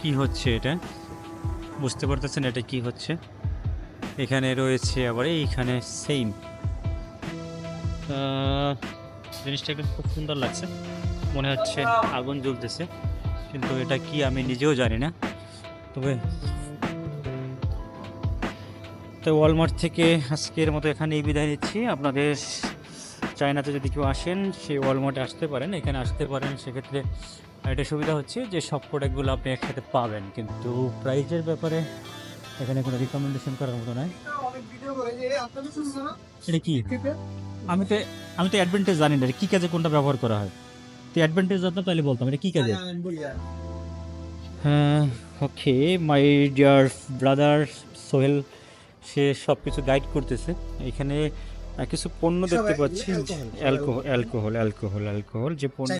কি হচ্ছে এটা? বুঝতে পারতেছেন এটা কি হচ্ছে? এখানে রয়েছে আবার এইখানে সেম জিনিসটা কিন্তু খুব সুন্দর লাগছে। মনে হচ্ছে আগুন জ্বলতেছে। কিন্তু এটা কি আমি নিজেও জানি না। তবে তো ওয়ালমার্ট থেকে আজকের মতো এখানেই বিদায় নিচ্ছি। আপনাদের চায়নাতে যদি কেউ আসেন, সে ওয়ালমার্টে আসতে পারেন। এখানে আসতে পারেন, সেক্ষেত্রে এটা সুবিধা হচ্ছে যে সব প্রোডাক্টগুলো আপনি একসাথে পাবেন। কিন্তু প্রাইসের ব্যাপারে এখানে কোনো রিকমেন্ডেশন করার মতো নয় এটা কি? আমি তো আমি তো অ্যাডভান্টেজ জানি না কী কাজে কোনটা ব্যবহার করা হয়। তো অ্যাডভান্টেজ জানতাম তাহলে বলতাম, এটা কী কাজে? হ্যাঁ okay my dear brother Sohel, সে সব কিছু গাইড করতেছে। এখানে কিছু পণ্য দেখতে পাচ্ছি। অ্যালকোহল অ্যালকোহল অ্যালকোহল অ্যালকোহল যে পণ্য